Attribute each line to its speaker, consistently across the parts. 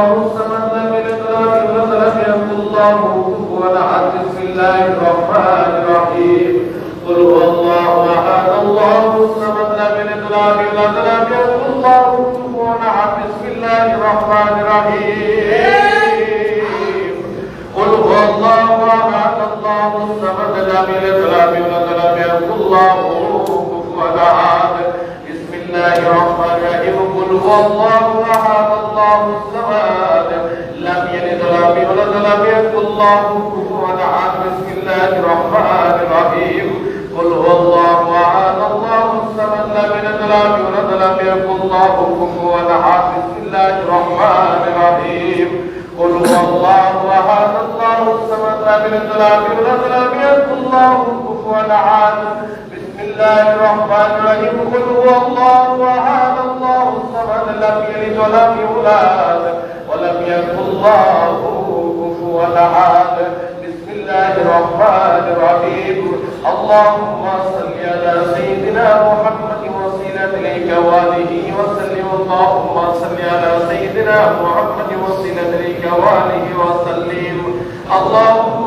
Speaker 1: الله الصمد لم يلد ولم يولد ولم يكن له كفوا احد بسم الله الرحمن الرحيم. قل هو الله أحد الله الصمد لم يلد ولم يولد ولم يكن له كفوا احد بسم الله الرحمن الرحيم. قل هو الله أحد الله الصمد لم يلد ولم يولد ولم يكن له كفوا احد الله الرحمن قل هو الله أحد الله الصمد لم يلد ولم يولد ولم يكن له كفوا أحد. بسم الله الرحمن الرحيم. قل هو الله أحد الله الصمد لم يلد ولم يولد ولم يكن له كفوا أحد. بسم الله الرحمن الرحيم. قل هو الله أحد الله الصمد لم يلد ولم يولد ولم يكن له كفوا أحد. الله الرحمن الرحيم. قل هو الله أحد. الله الصمد لم يلد ولم يولد ولم يكن له كفوا أحد. بسم الله الرحمن الرحيم. اللهم صل على سيدنا محمد وسيلة إليك وآله وسلم. اللهم صل على سيدنا محمد وسيلة إليك وآله وسلم. اللهم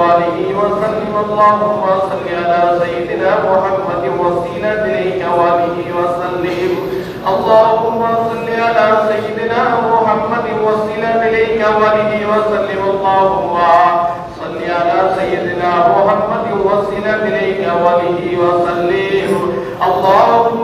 Speaker 1: واله وسلم اللهم صل على سيدنا محمد وسيلة إليك واله وسلم. اللهم صل على سيدنا محمد وسيلة إليك وله وسلم. اللهم صل على سيدنا محمد وسيلة إليك وله وسلم. اللهم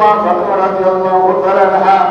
Speaker 2: الصديقة رضي الله تعالى عنها.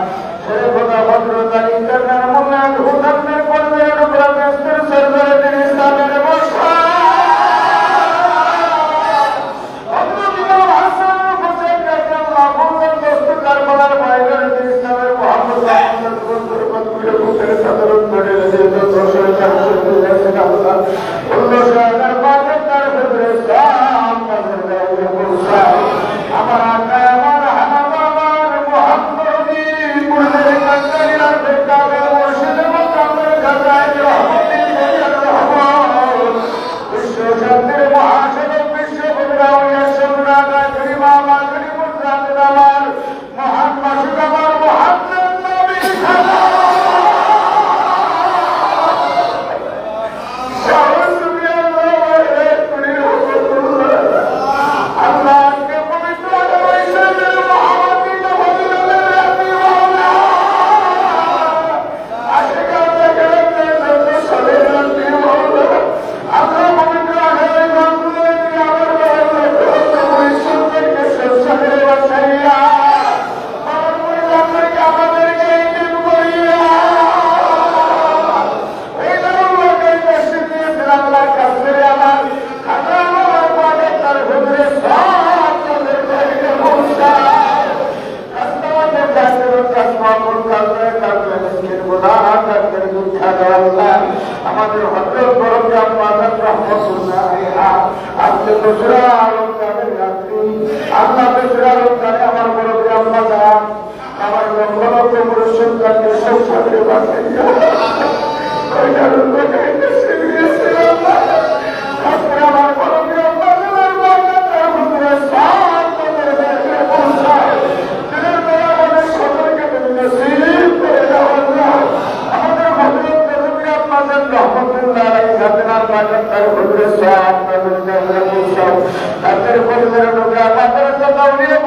Speaker 2: আমাদের পরিবারের লোকেরা আমাদের কথা উনিও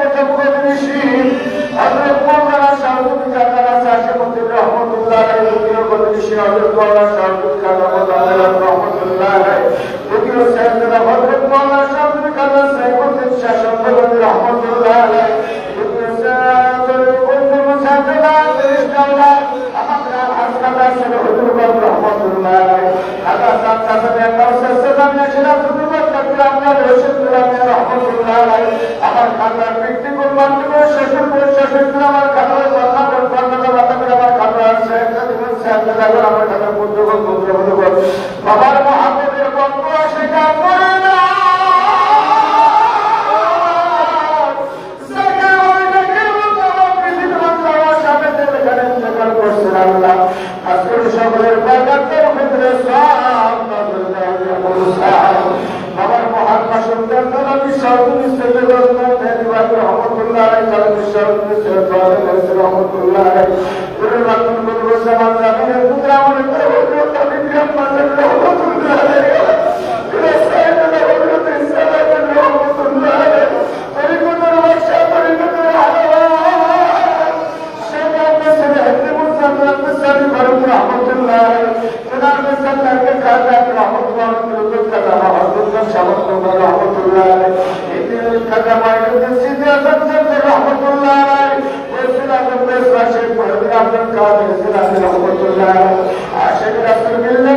Speaker 2: সেখানে আসলে মিললে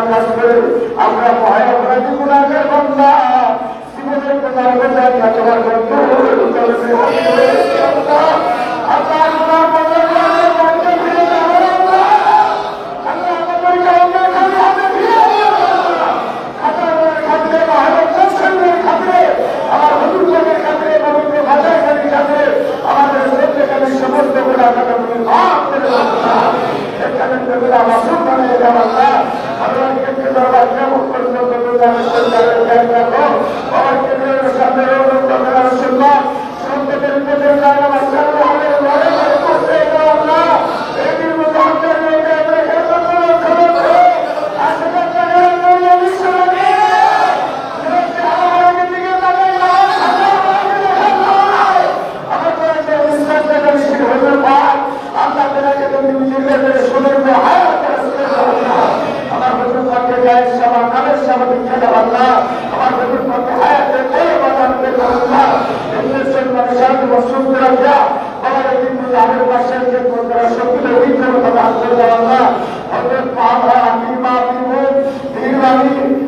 Speaker 2: আল্লাহ কাজ করেন আমরা ভয় অপরাধী গুণাগার বন্ধা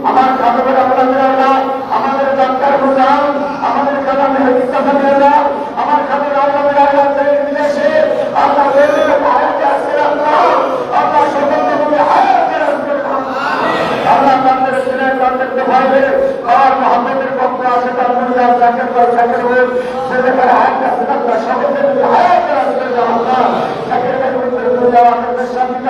Speaker 2: আমার সাধারণ আপনাদের আল্লাহ আমাদের ডাক্তার হুসান আমাদের কালামে ইসলামের আল্লাহ আমার খাদের আল্লাহের আল্লাহ বিদেশে আল্লাহ আর মোহাম্মদের পক্ষে আসে তার মধ্যে আপনাকে সেখানে হাত আছে আপনার সকলের হাত আছে আপনার সকলের মধ্যে আপনার সামনে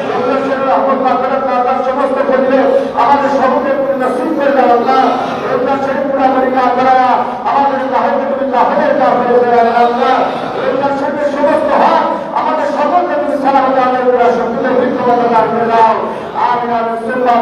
Speaker 2: রহমত মাগফিরাত আল্লাহ সমস্ত ফজিলত আমাদের সকলকে তুমি নসিব করে দাও আল্লাহ রমজান শরীফ পুরাপুরি না করা আমাদের তাহলে তুমি তাহলে কাফের করে দাও আল্লাহ রমজান শরীফের সমস্ত হক আমাদের সকলকে তুমি সালামত আল্লাহ সকলের বিক্ষমতা দান করে দাও আমিন আমিন সুন্নাহ